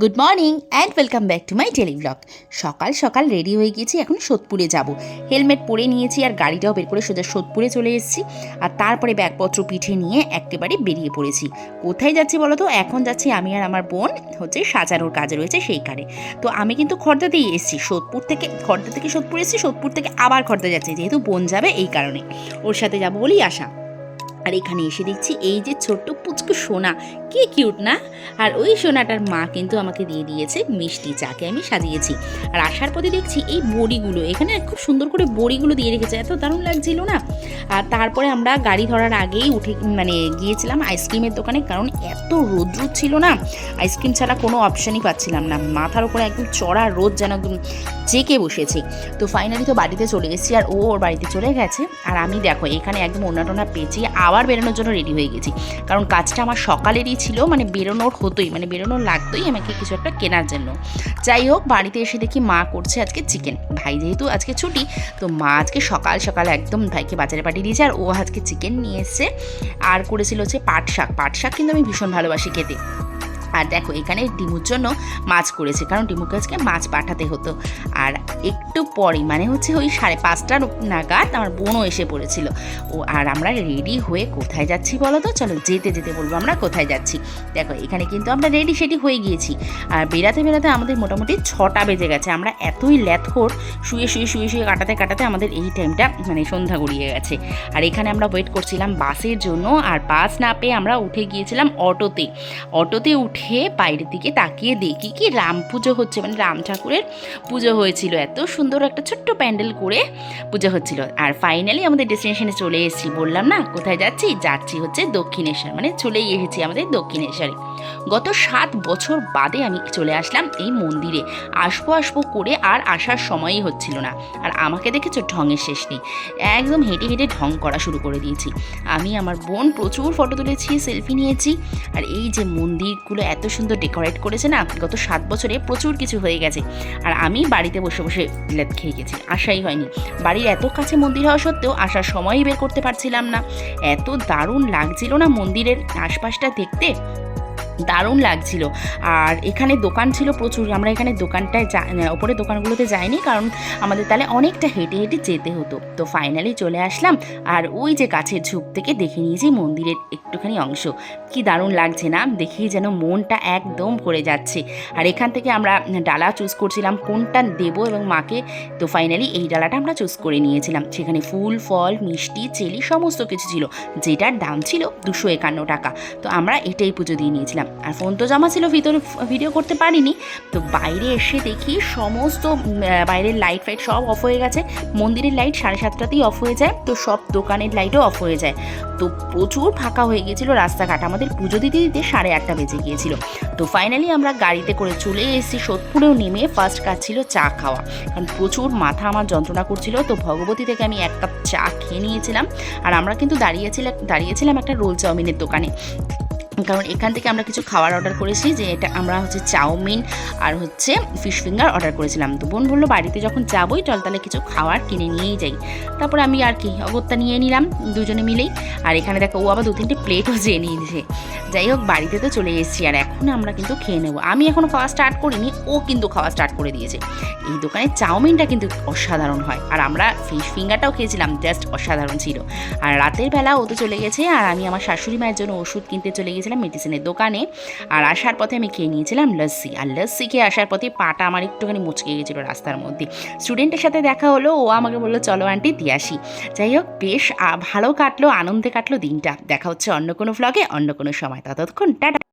Good morning and welcome back to my daily vlog সকাল সকাল ready হয়ে গেছি এখন সোদপুরে যাব। হেলমেট পরে নিয়েছি আর গাড়িটাও বের করে সোজা সোদপুরে চলে এসেছি। আর তারপরে ব্যাগপত্র পিঠে নিয়ে একেবারে বেরিয়ে পড়েছি। কোথায় যাচ্ছি বলো তো এখন যাচ্ছি আমি আর আমার বোন হচ্ছে সাজানোর কাজ রয়েছে সেইখানে। তো আমি কিন্তু খর্দাতেই এসেছি। সোদপুর থেকে, খর্দা থেকে সোদপুর এসেছি, সোদপুর থেকে আবার খর্দা যাচ্ছি। যেহেতু বোন যাবে এই কারণে। ওর সাথে যাব বলেই আসা আর এখানে এসে দেখছি এই যে ছোট্ট পুচকু সোনা। কি কিউট না? আর ওই সোনাটার মা কিন্তু আমাকে দিয়ে দিয়েছে মিষ্টি চাকে আমি সাজিয়েছি। আর আসার পথে দেখছি এই বড়িগুলো। এখানে খুব সুন্দর করে বড়িগুলো দিয়ে রেখেছে। এত দারুণ লাগছিল না? আর তারপরে আমরা গাড়ি ধরার আগেই উঠে মানে গিয়েছিলাম আইসক্রিমের দোকানে কারণ এত রোদ রোদ ছিল না? আইসক্রিম ছাড়া কোনো অপশানই পাচ্ছিলাম না। মাথার উপরে একদম চড়া রোদ যেন একদম বসেছে। তো ফাইনালি তো বাড়িতে চলে এসেছি আর ও ওর বাড়িতে চলে গেছে। আর আমি দেখো এখানে একদম ওনাটোনা পেঁচিয়ে আবার বেরোনোর জন্য রেডি হয়ে গেছি। কারণ কাজটা আমার সকালেরই ছিল মানে বেরোনোর হতোই মানে বেরোনোর লাগতোই আমাকে কিছু একটা কেনার জন্য। যাই হোক, বাড়িতে এসে দেখি মা করছে আজকে চিকেন ভাই যেহেতু আজকে ছুটি, তো মা আজকে সকাল সকাল একদম ভাইকে বাজারে পাঠিয়ে দিয়েছে, আর ও আজকে চিকেন নিয়ে এসছে। আর করেছিল হচ্ছে পাট শাক। পাট শাক কিন্তু আমি ভীষণ ভালোবাসি খেতে। আর দেখো, এখানে ডিমুর জন্য মাছ করেছে, কারণ ডিমুকে আজকে মাছ পাঠাতে হতো। আর একটু পরে মানে হচ্ছে ওই সাড়ে পাঁচটার নাগাদ আমার বোনও এসে পড়েছিল। ও, আর আমরা রেডি হয়ে কোথায় যাচ্ছি বলো তো? চলো, যেতে যেতে বলব আমরা কোথায় যাচ্ছি। দেখো, এখানে কিন্তু আমরা রেডি সেটি হয়ে গিয়েছি। আর বেড়াতে বেড়াতে আমাদের মোটামুটি ছটা বেজে গেছে। আমরা এতই ল্যাথখোর শুয়ে শুয়ে শুয়ে শুয়ে কাটাতে কাটাতে আমাদের এই টাইমটা মানে সন্ধ্যা গড়িয়ে গেছে। আর এখানে আমরা ওয়েট করছিলাম বাসের জন্য, আর বাস না পেয়ে আমরা উঠে গিয়েছিলাম অটোতে। অটোতে উঠে বাইরের দিকে তাকিয়ে দেখি কি রাম পুজো হচ্ছে মানে রাম ঠাকুরের পুজো হয়েছিল। এত সুন্দর একটা ছোট্ট প্যান্ডেল করে পুজো হচ্ছিল। আর ফাইনালি আমাদের ডেস্টিনেশনে চলে এসেছি। বললাম না, কোথায় যাচ্ছি? যাচ্ছি হচ্ছে দক্ষিণেশ্বর মানে চলেই এসেছি আমাদের দক্ষিণেশ্বরে। গত সাত বছর বাদে আমি চলে আসলাম এই মন্দিরে। আসব আসব করে আর আসার সময়ই হচ্ছিল না। আর আমাকে দেখেছ, ঢঙের শেষ নেই। একদম হেঁটে হেঁটে ঢং করা শুরু করে দিয়েছি। আমি, আমার বোন প্রচুর ফটো তুলেছি সেলফি নিয়েছি। আর এই যে মন্দিরগুলো এত সুন্দর ডেকোরেট করেছে না, গত সাত বছরে প্রচুর কিছু হয়ে গেছে। আর আমি বাড়িতে বসে বসে লেদ খেয়ে গেছি, আশাই হয়নি। বাড়ির এত কাছে মন্দির হওয়া সত্ত্বেও আসার সময়ই বের করতে পারছিলাম না। এত দারুণ লাগছিল না মন্দিরের আশপাশটা দেখতে? দারুণ লাগছিল। আর এখানে দোকান ছিল প্রচুর। আমরা এখানে দোকানটায় যা ওপরে দোকানগুলোতে যাইনি কারণ আমাদের তাহলে অনেকটা হেঁটে হেঁটে যেতে হতো। তো ফাইনালি চলে আসলাম আর ওই যে গাছের ঝুপ থেকে দেখে নিয়েছি মন্দিরের একটুখানি অংশ। কি দারুণ লাগছে না? দেখেই যেন মনটা একদম করে যাচ্ছে। আর এখান থেকে আমরা ডালা চুজ করছিলাম কোনটা দেবো এবং মাকে। তো ফাইনালি এই ডালাটা আমরা চুজ করে নিয়েছিলাম। সেখানে ফুল, ফল, মিষ্টি, চেলি সমস্ত কিছু ছিল, যেটার দাম ছিল দুশো একান্ন টাকা। তো আমরা এটাই পুজো দিয়ে নিয়েছিলাম। আর ফোন তো জমা ছিল, ভিতরে ভিডিও করতে পারিনি। তো বাইরে এসে দেখি সমস্ত বাইরের লাইট ফাইট সব অফ হয়ে গেছে। মন্দিরের লাইট সাড়ে সাতটাতেই অফ হয়ে যায়। তো সব দোকানের লাইটও অফ হয়ে যায়। তো প্রচুর ফাঁকা হয়ে গিয়েছিল রাস্তাঘাট। আমাদের পুজো দিতে দিতে সাড়ে আটটা বেজে গিয়েছিল। তো ফাইনালি আমরা গাড়িতে করে চলে এসেছি। সোদপুরেও নেমে ফার্স্ট কাজ ছিল চা খাওয়া। কারণ প্রচুর মাথা আমার যন্ত্রণা করছিল। তো ভগবতী থেকে আমি এক কাপ চা খেয়ে নিয়েছিলাম। আর আমরা কিন্তু দাঁড়িয়েছিলাম দাঁড়িয়েছিলাম একটা রোল চাউমিনের দোকানে। কারণ এখান থেকে আমরা কিছু খাবার অর্ডার করেছি, যে এটা আমরা হচ্ছে চাউমিন আর হচ্ছে ফিশ ফিঙ্গার অর্ডার করেছিলাম। তো বোন বলল, বাড়িতে যখন যাবোই, চল তাহলে কিছু খাবার কিনে নিয়েই যাই। তারপরে আমি আর কি, অগত্যা নিয়ে নিলাম দুজনে মিলেই। আর এখানে দেখো, ও আবার দু তিনটে প্লেটও চেয়ে নিয়েছে। যাই হোক, বাড়িতে তো চলে এসেছি আর এখন আমরা কিন্তু খেয়ে নেব। আমি এখনও খাওয়া স্টার্ট করিনি, ও কিন্তু খাওয়া স্টার্ট করে দিয়েছে। এই দোকানে চাউমিনটা কিন্তু অসাধারণ হয়। আর আমরা ফিশ ফিঙ্গারটাও খেয়েছিলাম জাস্ট অসাধারণ ছিল। আর রাতের বেলা ও তো চলে গেছে, আর আমি আমার শাশুড়ি মায়ের জন্য ওষুধ কিনতে চলে গেছিলাম মেডিসিনের দোকানে। আর আসার পথে আমি খেয়ে নিয়েছিলাম লস্যি। আর লস্যি খেয়ে আসার পথে পাটা আমার একটুখানি মুচকে গেছিল রাস্তার মধ্যে। স্টুডেন্টের সাথে দেখা হলো, ও আমাকে বলল, চলো আন্টি দিয়ে আসি। যাই হোক, বেশ ভালো কাটলো, আনন্দে কাটলো দিনটা। দেখা হচ্ছে অন্য কোনো ফ্লগে অন্য কোনো সময়। ততক্ষণ, টাটা।